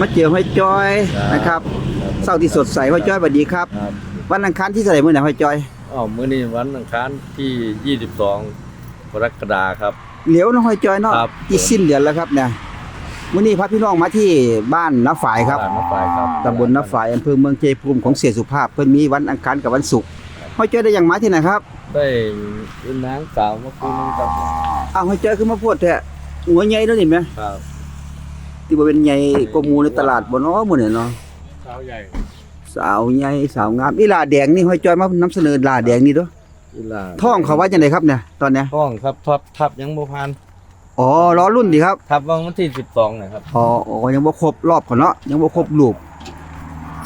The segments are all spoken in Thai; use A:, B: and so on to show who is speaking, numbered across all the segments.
A: มาเจอห้อยจ้อยนะครับเศร้าที่สดใสห้อยจ้อยสวัสดีครับ
B: ครับ
A: วันอังคารที่เท่าไหร่มื้อไหนห้อยจ้อย
B: อ้าวมื้อนี้วันอังคารที่ 22กรกฎาคมครับ
A: เหลียวน้องห้อยจ้อยเนาะ
B: ครับ
A: อีกสิ้นเดือนแล้วครับเนี่ยมื้อนี้พาพี่น้องมาที่บ้านน้าฝ่ายครับ
B: ตลดน้ำฝายครับ
A: ตำบลน้าฝ่ายอำเภอเมืองเจภูมิของเสียสุภาพ เพิ่นมีวันอังคารกับวันศุกร์ห้อยจ้อยได้หยังมาที่ไหนครับ
B: ได้เป็นนางสาวมาคุยนึงครับ
A: อ้าวห้อยจ้อยคือมาพูดแท้หัวใหญ่เด้อนี่แหม
B: ครับ
A: ที่ว่าเป็นใหญ่กว่าหมู่ในตลาดบ่เนาะมื้อนี้เนาะ
B: สาวใหญ่
A: สาวใหญ่สาวงามอีหลาแดงนี่ห้อยจ้อยมานำเสนอลาแดงนี่เด้อ
B: อีหลา
A: ท้องเขาว่าจังไดครับเนี่ยตอนเนี้ย
B: ท้องครับทับทับยังบ่พัน
A: อ๋อล้อรุ่นดีครับ
B: ทับวันที่12นะครับ
A: อ๋ออ๋อยังบ่ครบรอบก่อนเนาะยังบ่ครบลูก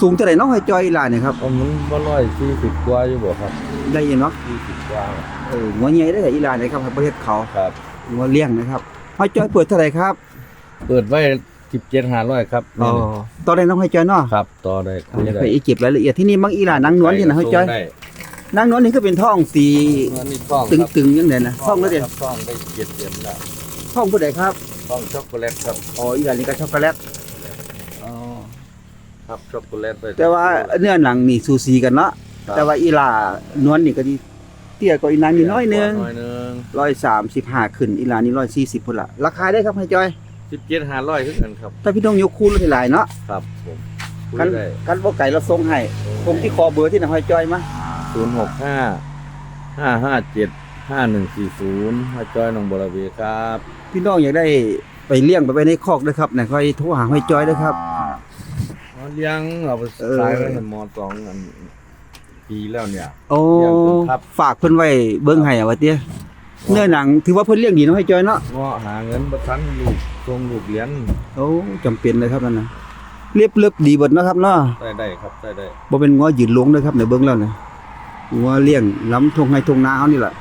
A: สูงเท่าไหร่เนาะห้อยจ้อยอีหลาเนี่ยครับ
B: ก็มันบ่ร้อยสี่สิบกว่าอยู่บ่ครับ
A: ได้ยินเนาะ
B: สี่สิบกว่า
A: เออหัวใหญ่ได้ออีหลาเนี่ยครับประเทศเขา
B: ครับ
A: หัวเลี้ยงนะครับห้อยจ้อยเปิดเท่าไหร่ครับ
B: เปิดไว้ 17,500ครับ
A: อ๋อตอนแรกน้องห้อยจ้อยเนาะ
B: ครับต่อได้คุย
A: ไป
B: ได้
A: อีกเก็บรายละเอียดที่นี่มังอีหลานางนวลที่นะห้อยจ้อย
B: ได้
A: นางนวลนี่ก็เป็นท้องสี
B: อันนี้ท้องครับ
A: ตึงๆจังไดนะท้องก็เด่น
B: ครับท้องได้เจ็ดเดือนแล้ว
A: ท้องผู้ใดครับ
B: ท้องช็อกโกแลตครับ
A: อ๋ออีหลานนี่ก็ช็อกโกแลตอ๋อ
B: ครับช็อกโกแลตไป
A: แต่ว่าเนื้อหนังนี่สูสีกันเนาะ
B: ครับ
A: แต่ว่าอีหลานวลนี่ก็ดีเตี้ยกว่าอีนางนี่น้อยหนึง
B: น้อยหนึง
A: ร้อยสามสิบห้าขึ้นอีหลานนี่ร้อยสี่สิบพุ่นละราคาได้ครับให้จอย
B: สิบเจ็ดห้าร้อยคือกันครับ
A: ถ้าพี่ต้องยกคู่รถหลายเนาะ
B: ครับผมคุย
A: กัน
B: ได้
A: กันบ่ไก่เราส่งให้ผมที่คอเบอร์ที่นะให้จอยมา
B: ศูนย์หกห้าห้าห้าเจ็ดห้าหนึ่งสี่ศูนย์ห้าจอยหนองบัวระเบีครับ
A: พี่น้องอยากได้ไปเลี้ยงไปไว้ในคอกด้วยครับนะค่อยโทรหาให้จอยด้วยครับ
B: อ๋อเลี้ยงเราไป
A: เออ
B: ขายไว้ในมอสองอันปีแล้วเนี่ย
A: โอ้
B: เลี้ยงเพิ่นครับ
A: ฝากเพิ่นไว้เบิ่งให้อะว่าเตี้ย เนื้อหนังถือว่าเพิ่นเลี้ยงดีเนาะให้จอยเนาะ
B: เงาะหาเงินประทันลูกทรงลูกเลี้ยง
A: โอ้จำเป็นเลยครับนั่นน่ะเรียบเรียบดีเบิดเนาะครับเนาะ
B: ได้ได้ครับได้ได้
A: บ่เป็นงัวยืนหลงเด้อครับในเบิ่งแล้วนะงัวเลี้ยงล้ำทงให้ทงนาเฮานี่ล่ะ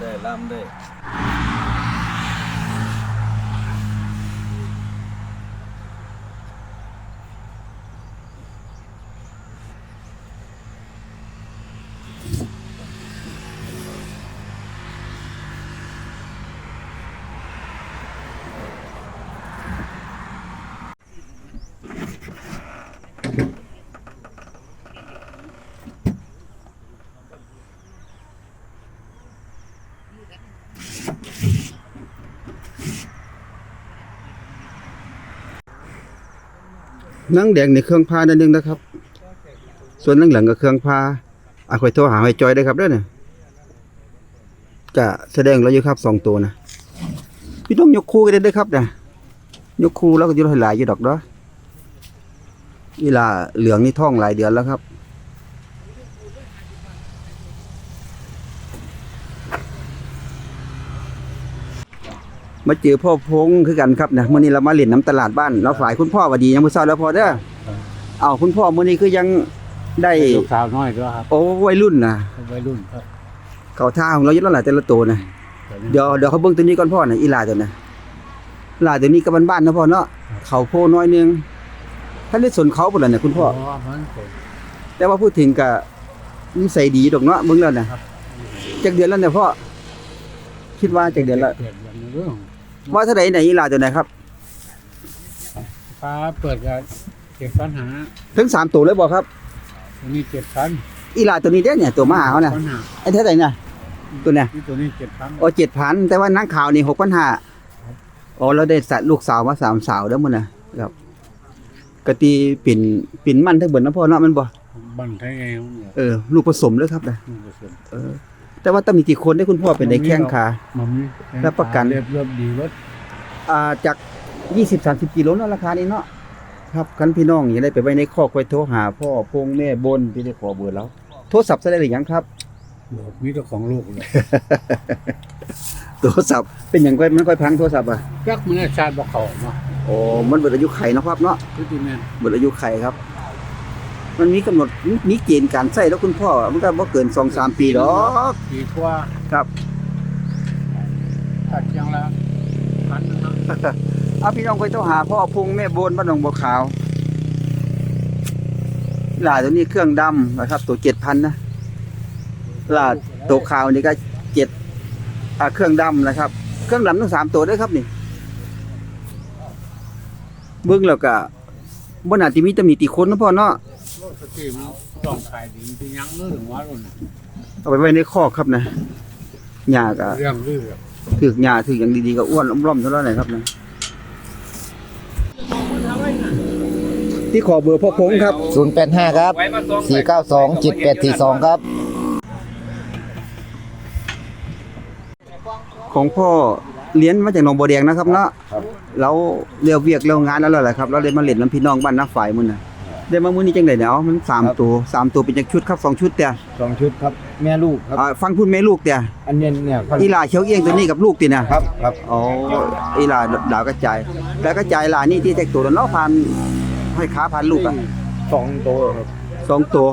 B: ได้ล่ำได้
A: นั่งแดงในเครื่องพานั่นนึงนะครับ ส่วนนั่งหลังก็เครื่องพาอะค่อยโทรหาไอ้จอยได้ครับเด้อเนี่ยจะแสดงแล้วอยู่ครับสองตัวนะพี่ต้องยกคู่กันได้ครับนะยกคู่แล้วก็ยู่หลายอยู่ดอกเด้อเวลาเหลืองนี่ท่องหลายเดือนแล้วครับ มาเจอพ่อพงคือกันครับนะมื้อนี้เรามาเล่นน้ำตลาดบ้านเราฝ่ายคุณพ่อหวัดดียังบ่เช้าแล้วพอเด้อเอาคุณพ่อมื้อนี้คือยังได้
C: ลูกสาวน้อยก็ครับ
A: โอ้วัยรุ่นนะ
C: วัยรุ่นครับ
A: เขาท่าของเราอยู่แล้วหลายแต่ละตัวนะเดี๋ยวเดี๋ยวเขาเบิ่งตัวนี้ก่อนพ่อนะอีหลาตัวน่ะหลาตัวนี้ก็บ้านๆนะพ่อเนาะเขาโพน้อยหนึงท่านได้สนเขาพุ่นล่ะเนี่ยคุณพ่อ
C: มันผม
A: แต่ว่าพูดถึงก็นิสัยดีดอกเนาะเบิ่งแล้วน่ะจักเดือนแล้วเนี่ยพ่อคิดว่าจักเดือนละ
C: เปลี่ยนอย่างเรื่อง
A: ว่าเท่าใดไหนอีหลาตัวไหนครับ
C: ฟ้าเปิดกับเก็บปัญหา
A: ถึงสามตัวเลยบ่ครับ
C: ตัวนี้เจ็ดพัน
A: อีหลาตัวนี้เด้อเนี่ยตัวมาหาเขาน่ะ
C: ปัญหา
A: ไอ้เท่าไหร่น่ะตัวเนี่ย
C: ที่ตัวนี้เจ็ดพัน
A: โอ้เจ็ดพันแต่ว่านังข่าวนี่หกพันห้าโอ้เราได้สัตว์ลูกสาวมาสามสาวแล้วมันนะครับกตีปิ่นปิ่นมันทั้งเบิดนะพ่อเนาะแมันบ่
C: บันไทยเองเนี่ย
A: เออลูกผสมเลยครับนะ
C: หนึ่งเปอร์เซ็นต์
A: เออ แต่ว่าตำหนิที่คนได้คุณพ่อเป็นได้แข้งขา
C: มันมี
A: รับประกัน
C: เรียบเรียบดีเวัด
A: อ่าจากยี่สิบสามสิบกิโลเนาะราคานี้เนาะครับคันพี่น้องอย่าได้ไปไว้ในคอกไว้โทรหาพ่อพงแม่บนพี่ได้ขอเบอร์แล้ว โทรศัพท์จะได้หรือยังครับ
C: มีเจ้าของลูกเลย
A: โทรศัพท์เป็นอย่างไรมันค่อยพังโทรศัพท์อะ
C: ยักษ์มันชาติบ่เขาเนาะ
A: โอ้มันเบิดอายุไขเนาะครับเนาะ
C: ที่ที่แม่น
A: หมดอายุไขครับ มันมีกำหนดมีเกณฑ์การใช้แล้วคุณพ่อมันก็บ่เกินสองสามปีหรอก
C: ดีกว่า
A: ครับ
C: ตัดยังละพันหนึงเนาะ
A: เอาพี่น้องไปต้องหาพ่อพุงแม่โบนบ้านหนองบัวขาวหลาตัวนี้เครื่องดำนะครับ ตัวเจ็ดพันนะหลาตัวขาวนี่ก็เจ็ดอ่าเครื่องดำนะครับ เครื่องดำทั้งสามตัวเด้อครับนี่เบิ่งแล้วก็บ่น่าสิมีตำหนิติคนเนาะพ่อเนาะ
C: สกีมต้องขายดีที่ยังเรื่องว่ารุ่น
A: เอาไปไว้ในคอกครับนะหญ้าก็
C: เรื่องเรื่อง
A: ถึกหญ้าถึกอย่างดีๆก็อ้วนร่อมๆเท่านั้นแหละครับนะที่ขอเบอร์พ่อพงครับ
D: ศูนย์แปดห้าครับสี่เก้าสองจิตแปดสี่สองครับ
A: ของพ่อเลี้ยนมาจากหนองบัวแดงนะครับเนาะแล้วเรียวเวียกเรียวงานแล้วแหละครับเราเลยมาเล่นน้ำพี่น้องบ้านน้าฝ่ายมื้อน่ะ ได้มามื้อนี้จังได๋เนาะมันสามตัวสามตัวเป็นจักชุดครับสองชุดแต่
D: สองชุดครับ แม่ลูกครับ
A: อ่าฟังพูดแม่ลูกแต่
D: อันเนี้ยเนี่ยครับ
A: อีหลาเขียวเอียงตัวนี้กับลูกตินะครับ
D: ครับ
A: อ๋ออีหลาดาวกระจายแล้วกระจายหลานี่ที่แตกตัวแล้วเนาะพันให้ขาพันลูกอะ
D: สองตัวครับ
A: สองตัว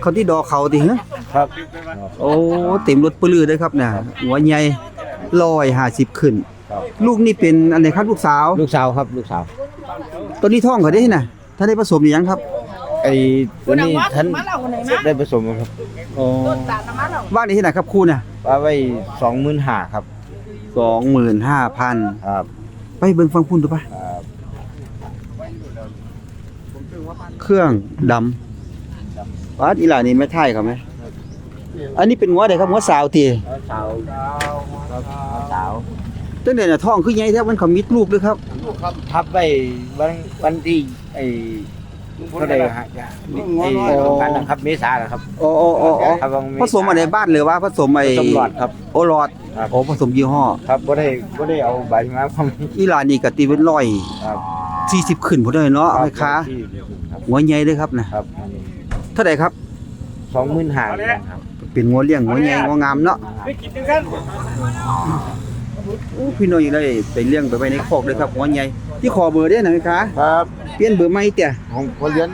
A: เขาที่ดอเขาติฮะ
D: ครับ
A: โอ้เต็มรถปลือเลยครับเนี่ยหัวใหญ่150ขึ้น
D: ครับ
A: ลูกนี่เป็นอันไหนครับลูกสาว
D: ลูกสาวครับลูกสาว
A: ตัวนี้ท้องเขาได้น่ะ ถ้าได้ผสมหรือยังครับ
D: ไอ้ตัวนี้ท่านได้ผสมครับ
A: อ๋อว่างในที่ไหนครับครูน่ะ
D: ว่าไว้สองหมื่นห้าครับ
A: 25,000
D: ครับ
A: ไปเบิ่งฟังพุ่นดูปะ
D: ครับ
A: เครื่องดำวัดอีหลานี่ไม่ท่ายเขาไหมอันนี้เป็นงัวใดครับงัวสาวติ
D: สาวครับสาว
A: ตั้งแต่น่ะท้องคือใหญ่แท้มันเขามิดลูกด้วยครับ
D: ทับไว้วันวันที่ ไอ้ก็ได้ฮะไอ้การนะครับเมษานะครับ
A: อ๋ออ๋ออ๋ออ๋อ
D: ครับวันเษา
A: ผสมอะไรบ้านหรือว่าผสมไอ้
D: ผสมหลอดครับ
A: โอหลอด
D: ครับ
A: โอ้ผสมยี่ห้อ
D: ครับบ่ได้บ่ได้เอาใบมาท
A: อีหลานี่ก็ตีเป็นร้อยำ
D: ครับ
A: สี่สิบขึ้นพุ่นเลยเนาะแม่ค้า
D: ที่ครับ
A: หัวใหญ่เลยครับนะครับเท่าไหร่ครับ
D: สองหมื่นห้าครับ
A: เป็นงัวเลี้ยงงัวใหญ่งัวงามเนาะโอ้พี่น้องอยู่ได้ไปเลี้ยงไปไว้ในคอกเลยครับงัวใหญ่ ที่ขอเบอร์ได้หน่อยไหมคะ
D: ครับ
A: เปลี่ยนเบอร์ใหม่เตี่ย
D: ของคนเรียน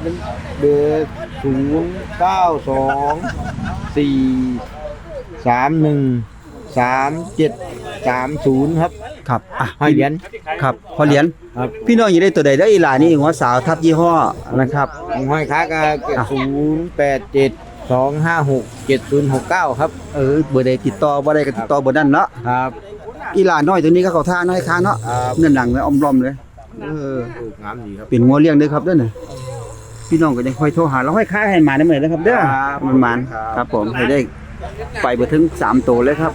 D: เป็นเบอร์ศูนย์เก้าสองสี่สามหนึ่งสามเจ็ดสามศูนย์ครับ
A: ครับอะ
D: ห้อยเหรียญ
A: ครับพอเหรียญ
D: ครับ
A: พี่น้องอยู่ได้ตัวใดได้ออีหลานี่หัวสาวทับยี่ห้อนะครับ
D: ของห้อยค้าก็ศูนย์แปดเจ็ดสองห้าหกเจ็ดศูนย์หกเก้าครับ
A: เออเบอร์ใดติดต่อบ่ได้ก็ติดต่อเบอร์นั้นเนาะ
D: ครับ
A: อีหลาน้อยตัวนี้ก็เข้าท่าน้อยค้าเนาะ
D: ครับ
A: เนื้อหนังเลยออมรอมเลยเออ
D: งามดีครับ
A: เป็นงัวเลี้ยงเด้อครับเด้อน่ะพี่น้องก็ยังค่อยโทรหาเราให้ค้าให้มาได้เหมือนนะครับเด้อ
D: ครับ
A: มันมัน
D: ครับ
A: ครับผมให้ได้ไปเบ่ถึงสามตัวเลยครับ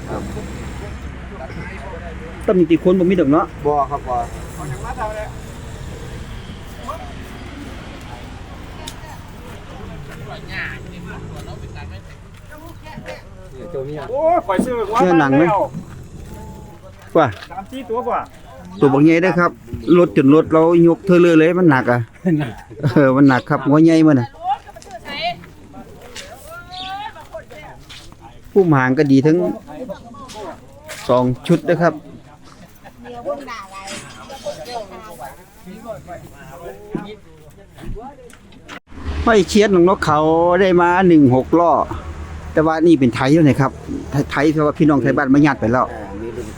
A: ต้องมีติคนบ่มีดอกเนาะ
D: บัวครับบัว
C: โอ้ยข่อยซื้อว่า
A: เชื่อหนังไหม ว่า
C: สามสี่ตัวกว่า
A: ตัวบ่ใหญ่เด้อครับรถจนรถเรายกเธอเลยเลยมันหนักอะเออมันหนักครับหัวใหญ่มันน่ะผู้หมางก็ดีทั้งสองชุดนะครับ ไม่เชียดของนกเขาได้มาหนึ่งหกล้อแต่ว่านี่เป็นไทยแล้วนะครับ ไทยไทยเพราะว่าพี่น้องไทยบ้านมาญาติไปแล้ว
D: มีรุ่น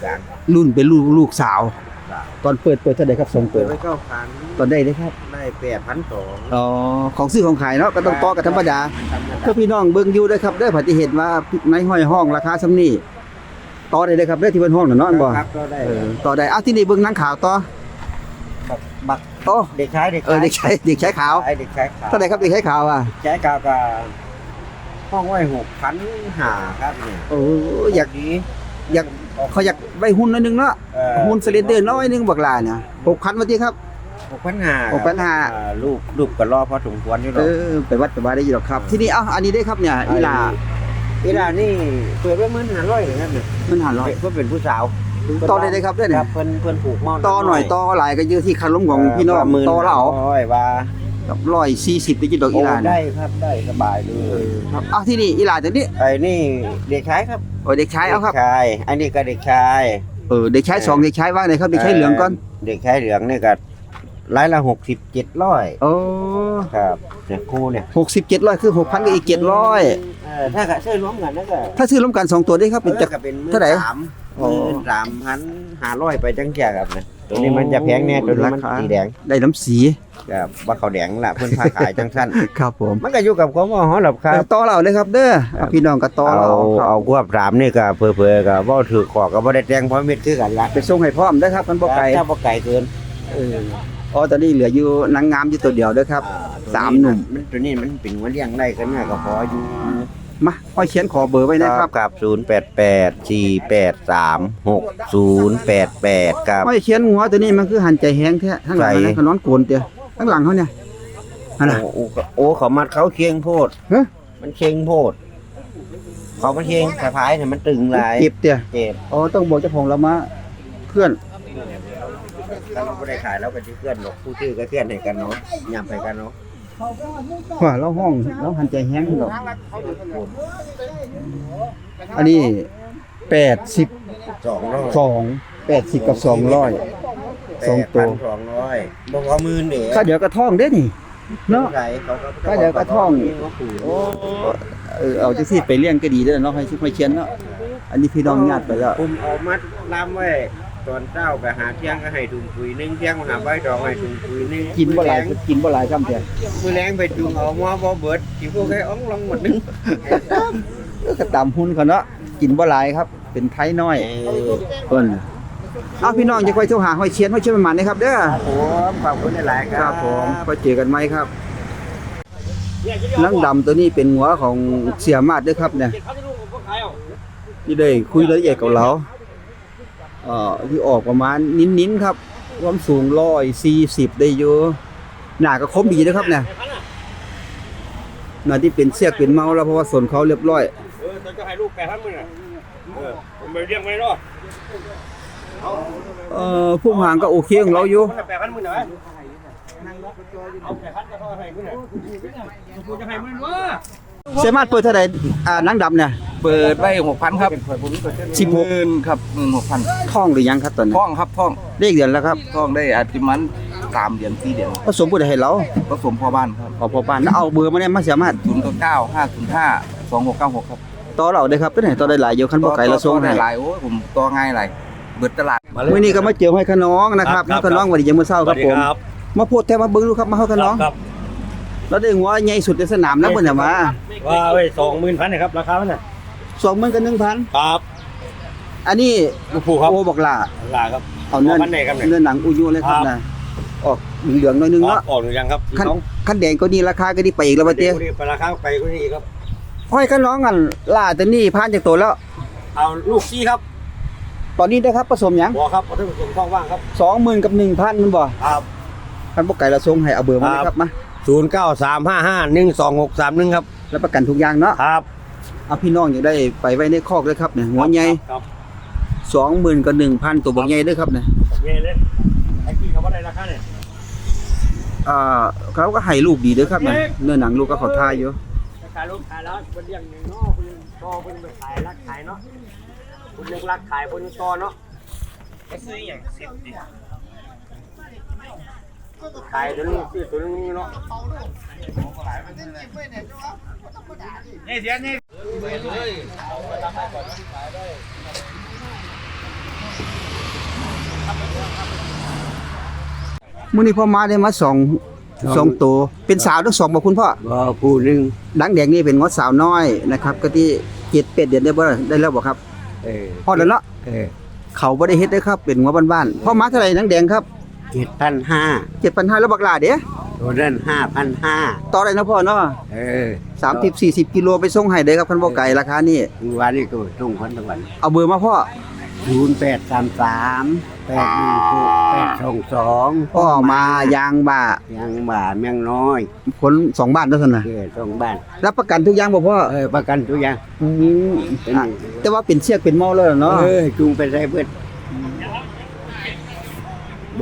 D: กลาง
A: รุ่นเป็นลูกลูกสาว ตอนเปิดเปิดเท่าไหร่ครับสอง
D: เปิ
A: เปิ
D: ด
A: ด
D: ไว้เก้าพัน
A: ตอนได้เลยครับ
D: ได้แปดพันสอง
A: อ๋อของซื้อของขายเนาะก็ต้องต่อกับธรรมดาถ้าพี่น้องเบิ่งอยู่ได้อครับได้อผัดที่เห็นว่าในห้อยห้องราคาซำนี้ต่อได้เลยครับได้อที่เพิ่นห้องน่ะเนาะอันบ่
D: ครับก็ได้
A: เออต่อได้อ้าวที่นี่เบิ่งหนังขาวต่อ
D: บัก
A: โอ้
D: เด็กชายเด็ก
A: เออเด็กชายเด็กชายขาว
D: ไอเด็กชายขาว
A: เท่าไหร่ครับเด็กชายขาวอะ
D: ใช้กาวกับห้องไว้หกพันหาครับเนี่ย
A: โอ้อยาก
D: ดี
A: อยากเขาอยากไว้หุ้นหนิดนึงเนาะหุ้นสเลนเดอร์น้อยนึงบักหลาเนี่ย6,000ว่าติครับ
D: หกพันหา
A: หกพันห้า
D: ลูกลูกก็รอพอสมควรอยู่หร
A: เอ
D: อก
A: อไปวัดไปว่าได้อยู่หรอกครับ ที่นี่เอ้าอันนี้ได้ครับเนี่ยอีหลา
D: อีหลานี่เปิดไว้หมื่นห้าร้อยเลยครับเนี่ย
A: มันหาร้อย
D: เพื่อเป็นผู้สาว
A: ต่อได้เลยครับได้
D: ค
A: เนี่
D: รั
A: ย
D: บเพิ่นเพิ่นผูกเมา
A: ต่อหน่อยต่อหลายก็อยู่ที่คันล้มของพี่น้อง
D: หมื่น
A: ต่อแล้วเอา
D: ร้อยว่า
A: กับร้อยสี่สิบดิจิตอลอี
D: โอ้
A: หลา
D: ได้
A: เนี่ย
D: ครับได้สบายเลย
A: ครับอ้าวที่นี่อีหลาตัวนี้
D: ไอ้นี่เด็กชายครับ
A: โอ้ยเด็กชายเอาครับ
D: ด็กชายอันนี้ก็เด็กชาย
A: เออเด็กชายสองเด็กชายว่างเลยครับเด็กชายเหลืองก่อน
D: เด็กชายเหลืองนี่ก็รายละหกสิบเจ็ดร้อย
A: โอ้
D: ครับเนี่ยครูเนี่ย
A: หกสิบเจ็ดร้อยคือหกพันกับอีกเจ็ดร้อย
D: เออถ้าก็ซื้อรวมกันนั่นก็
A: ถ้าซื้อร่วมกันสองตัวได้ครับเป็น
D: เออ
A: จัก
D: ก็เป็น
A: เท่าไหร่
D: สาม
A: อ๋อ
D: สามพันห้าร้อยไปจังแก่ครับนะตัวนี้มันจะแพงแน่ตัวนี้มัน
A: ราคา
D: สีแดง
A: ได้น้ำสี
D: กับว่าเขาวแดงล่ะเพิ่นพาขายจังสั้น
A: ครับผม
D: มันก็อยู่กับความว่าหอหลับครับ
A: ต่อเราเลยครับ เด้อเอาพี่น้องก็ต่อ
D: เอา
A: เราครับ
D: เอาควบสามนี่ก็เพอเพอๆก็บ่ถือขอก็บ่ได้แต่งเพราะเม็ดคือกันละ
A: ไปส่งให้พร้อมเด้อครับมันบ่ไกล
D: ถ้าบ่ไกลเกิน
A: เอออ๋อตอนนี้เหลืออยู่นางงามอยู่ตัวเดียวเด้อครับ สามหนุ่ม
D: มันตัวนี้มันเป็นหัวเลี้ยงได้ก็น่าก็พออยู่
A: มาค่อยเขียนขอเบอร์ไว้นะครับ
D: กับ0884836088ครับ
A: ค่อยเขียนหัวตัวนี้มันคือหันใจแห้งแท้ข้างหลัง
D: ใส่
A: นะเขานอนโกนเตีย ข้างหลังเขาเนี่ยอันน่ะ
D: โอ้โอ้โอ้เขามัดเขาเคียงโพด
A: ฮะ
D: มันเคียงโพด เขามันเคียงสะพายเนี่ยมันตึงหลาย
A: เก็บเตีย
D: เจ็บ
A: อ๋อต้องบอกเจ้าของเรามาเพื่อน
D: ถ้าเราไม่ได้ขายแล้วเป็นที่เพื่อนหรอกผู้ชื่อก็เพื่อนให้กันเนาะยำไปกันเนาะ
A: ว่าเราห้องเราหันใจแห้งหรอกอันนี้แปดสิบ
D: สองร้อย
A: สองแปดสิบกับสองร้อย สองตัว
D: สองร้อยบอกว่าหมื่นเด็
A: ข้าเดี๋ยวกระท่องเด้นี่เนาะ
D: ไหเขาก็
A: ก็เดี๋ยวก็ท่อง
D: โอ้
A: เออเอาจังซี่ไปเลี้ยงก็ดีเด้อเนาะให้ชิไม่เขียนเนาะอันนี้พี่น้องญาติไปแล้ว
D: ผมเอามัดล้ำไว้ตอนเช้าไปหาเที่ยงก็ให้ถุงปุ๋ยหนึงเที่ยงมาหาใบดอกให้ถุงปุ๋ยหนึง
A: กินบ่หลาย
D: มื้อแง
A: กินบ่หลายคำเดียว
D: มือแรงไปจุงเอาหม้อบ่เบิดกินพวกไอ้อ่องลองหมดนึง
A: ก็ตามหุ้นเขาเนาะกินบ่หลายครับ เป็นไทยน้อยเพิ่น เอาพี่น้องจะค่อยโทรหาห้อยเชียนห้อยเชียนประมาณนี้ครับเด้อ
D: ผมขอบคุณหลายๆค
A: ค
D: รั
A: รั
D: บบ
A: ผมก็เจอกันไหมครับนังดำตัวนี้เป็นหัวของเสียมาดเด้วยครับเนี่ยนี่ได้คุยรายละเอียดกับเราเอ่อที่ออกประมาณนิ้นๆครับความสูงร้อยสี่สิบได้อยู่หน้าก็คมดีนะครับเนี่ยหน้าที่เป็นเสียกเป็นเมาแล้วเพราะว่าสนเขาเรียบร้อย
C: เออจะให้ลูกแปดพันมึงอะเออผมไปเลี้ยงไว้เนาะ
A: เอ่อผู้หางก็โอเคของเราอยู่
C: แปดพันมึงหน่อยเอาแปดพันจะเท่าไหร่กูเนี่ยกูจะให้มึงวะ
A: เสียมาดเปิดเท่าไหร่อ่านังดำเนี่ย
E: เปิดไว้หกพันครับ
A: สิบหก
E: หมื่นครับหมื่นหกพัน
A: ท่องหรือยังครับตอนนี้
E: ท่องครับท่อง
A: เลขเดือนแล้วครับ
E: ท่องได้อาทิมันสามเดือนสี่เดือน
A: ผสมผู้ใดให้เรา
E: ผสมพ่อบ้านครับ
A: เอาพอปานแล้วเอาเบอร์มาเนี่ยมาเสียมาด
E: ศูนย์เก้าห้าศูนย์ห้าสองหกเก้าหกครับ
A: ต่อเราได้ครับตัวไหนต่อได้หลายอยู่คันบ่ไก่เราส่ง
E: ต่อ
A: ให้
E: ได้หลายโอ้ยผมต่อง่ายหลาย เบิดตลาดมาเลย
A: มื้อนี้ก็มาเจอให้ขน้องนะครับให้ขน้องวันนี้ยังมื้อเช้าครับผมมาโพดแท้มาเบิ่งดูครับมาเฮาขน้อง
C: ครับ
A: เราได้หัวใหญ่สุดในสนามนะเพิ่นน่ะมา
C: ว่าไว้สองหมื่นพันนะครับราคามันน่ะ
A: 20,000กับ1,000
C: ครับ
A: อันนี้
C: ลูกผู้ครับ
A: โอ้บักหล่า
C: ลาครับ
A: เอาเนื้อ
C: พันไหนครับเนี่ย
A: เนื้อหนังอุยุเลยครับ
C: ครับ
A: นะออกเหลืองๆหน่อยนึง
C: ออ
A: เนาะ
C: กออกหรือยังครับ
A: คันคันแดงก็นี่ราคาก็ดีไปอีกแล้วบ่เตี้ย
C: ไปราคาไปก็นี่ครับ
A: ห้อยขน้องอันล่าตัวนี้ผ่านจากตัวแล้ว
C: เอาลูกซี่ครับ
A: ตอนนี้ได้ครับผสมหยัง
C: บอครับเอาท่านผู้ชมท้องว่างครับ
A: 20,000กับ1,000มันบ่
C: ครับ
A: คันบ่ไก่เราส่งให้เอาเบอร์มาเลยครับมา
C: ศูนย์เก้าสามห้าห้าหนึ่งสองหกสามหนึ่งครับ
A: รับประกันทุกอย่างเนาะ
C: ครับ
A: เอาพี่น้องอยากได้ไปไว้ในคอกเลยครับเนี่ยหัวใหญ่
C: ครับ
A: สองหมื่นกับหนึ่งพันตัวบักใหญ่เด้วยครับเนี่ย
C: เงี้ยเลยไอ้ที่เขาว่าได้ราคาเนี่ย
A: อ่าเขาก็ให้ลูกดีเด้วยครับเนี่ยเนื้อหนังลูกก็เขาทายอยู่
C: ขายลูกขายแล้วคนเลี้ยงหนึ่งเนาะคนต่อคนไปขายรักขายเนาะ คนเลี้ยงรักขายคนต่อเนาะไอ้ซื้ออย่างสิบดิขายตัวนึงซื้อตัวนึงเนาะนี่เสียนี่
A: มื้อนี้พ่อมาได้มาสองสองตัวเป็นสาวทั้งสองบอกคุณพ่อ
D: ก็ผู้หนึง
A: ดังแดงนี่เป็นงดสาวน้อยนะครับ ก็ที่เจ็ดเป็ดเดือนได้บ่ได้แล้วบ่ครับ
D: เออ
A: ฮอดแล้วเนาะ
D: เออ
A: เขาบ่ได้เฮ็ดเด้อครับ เป็นหัวบ้านๆพ่อมาเท่าไหร่ดังแดงครับ
D: เจ็ดพันห้า
A: 7,500แล้วบักหลาเด้
D: ตัวนั้นห้าพันห้า
A: ต่อได้นะพ่อเนาะ
D: เออ
A: 30 40กิโลไปส่งให้เด้อครับคันบ่ไกลราคานี้
D: วันนี้ก็ส่งพันตะวัน
A: เอาเบอร์มาพ่อ
D: ศูนย์แปดสามสามแปดหนึ่งหกแปดสองสอง
A: พ่อมายางบ่า
D: ยังบ่าเมียงน้อย
A: คนสองบ้านเท่านั้นน่ะ
D: เออสองบ้าน
A: รับประกันทุกอย่างบ่พ่อ
D: เออประกันทุกอย่าง
A: อืมอะแต่ว่าเป็นเชือกเป็นเมาแล้วเนาะ
D: เออจุงไปใส่เบิด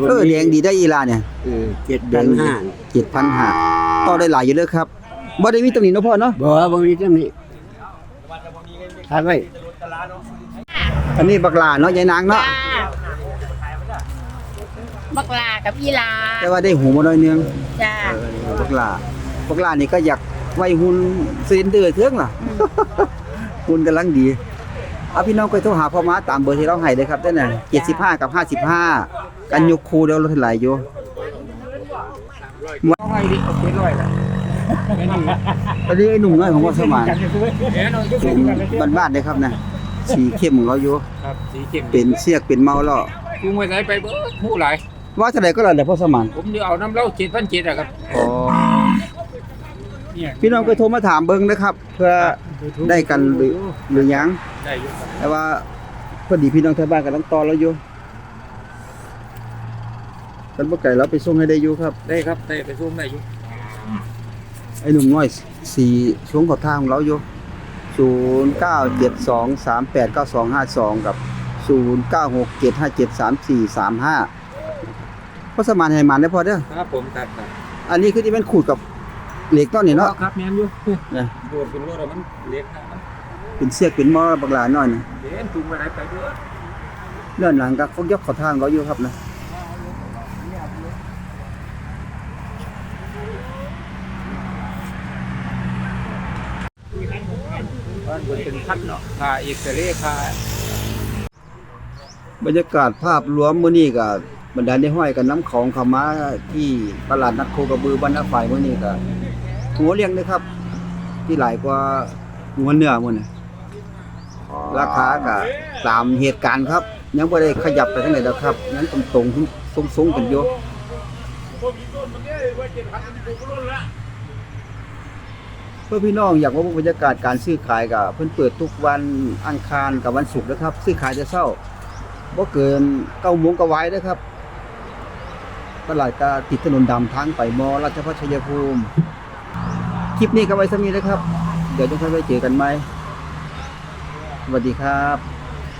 A: เออแดงดีได้อีหลาเนี่ย
D: เออเจ็ดพันห้า
A: 7,500ต่อได้หลายอยู่เด้อครับบ่ได้มีตำหนิเนาะพ่อเนาะ
D: บ่บ่มีจำนี้ทานไว้
A: อันนี้บักหลาเนาะยายนางเนาะ
F: บักลากับพี่ลา
A: แต่ว่าได้หูมาหน่อยนึง
F: จ้า
A: บักหลาบักหลานี่ก็อยากไว้หุ่นซิลินเดอร์เทืองล่ะ หุ่นกำลังดีเอาพี่น้องก็โทรหาพ่อมาตามเบอร์ที่เราให้เด้อครับเด้อน่ะ75 กับ 55 กันยกคูเดี๋ยวรถไหลอยู่
G: เอาไงดิเอาเจ็ดร้อยละ
A: อันนี้ไอ้หนุ่มน้อยของพ่อสมาน
G: กันจะซื้อเดี๋ยวเราจะ
A: เป็
G: ซื้อนกันเลย
A: บ้านๆเลยครับนะ สีเข้มของเราอยู่
G: ครับสีเข็ม
A: เป็นเสียกเป็นเมาแล้ว
G: จุงไว้ไหนไปเบิดผู้หลาย
A: ว่าเท่าไหร่ก็แล้วแต่พ่อสมาน
G: ผมเดี๋ยวเอาน้ำเหล้าเจ็ดพันเจ็ดอะครับ
A: อ๋อ
G: เนี่ย
A: พี่น้องก็โทรมาถามเบิ่งนะครับ เพื่อได้กันหรือหรือยัง
G: ได้อยู่ครับ
A: แต่ว่าพอดีพี่น้องแถวบ้านกำลังต่อเราอยู่กันบ่ไก่เราไปส่งให้ได้อยู่ครับ
G: ได้ครับได้ไปส่งได้อยู่
A: ไอ้หนุ่มน้อยสี่ช่วงขอทางของเราอยู่ ศูนย์เก้าเจ็ดสองสามแปดเก้าสองห้าสองกับศูนย์เก้าหกเจ็ดห้าเจ็ดสามสี่สามห้าพอสมานให้มันได้พอเด้อ
G: ครับผมครับครับ
A: อันนี้คือที่เป็นขูดกับเหล็กเนาะนี่เนาะ
G: ครับแม่นอยู่
A: นะ
G: โดดเป็นรถอะมันเล็กนะมัน
A: เป็นเสียกเป็นหมอบักหลาน้อยนะ
G: เห็นจุงไว้ไหนไปเบิด
A: เลื่อนหลังก็เขายกขอทางเราอยู่ครับนะ
G: มันเป็นพัดเนาะค่าเอกซเรย์ค่า
A: บรรยากาศภาพรวมมื้อนี้ก็บรรดาได้ห้อยกันน้ำของเข้าที่ตลาดนัดโคกระบือบ้านนาฝ่ายมื้อนี้ก็หัวเลี้ยงนะครับ ที่หลายกว่าหัวเนื้อมื้อนี้ราคาก็ตามเหตุการณ์ครับยังบ่ได้ขยับไปทางไหนดอกครับยังตรงๆทรงๆกันอยู่ เพื่อพี่น้องอยากว่าบรรยากาศการซื้อขายกับเพิ่นเปิดทุกวันอังคารกับวันศุกร์นะครับ ซื้อขายจะเศร้าบ่เกินเก้าโมงก็ไว้นะครับตลาดกาติดถนนดำทางไปมอราชพัฒชัยภูมิ คลิปนี้ก็ไว้สักนี้นะครับ เดี๋ยวจะค่อยไปเจอกันไหมสวัสดีครับ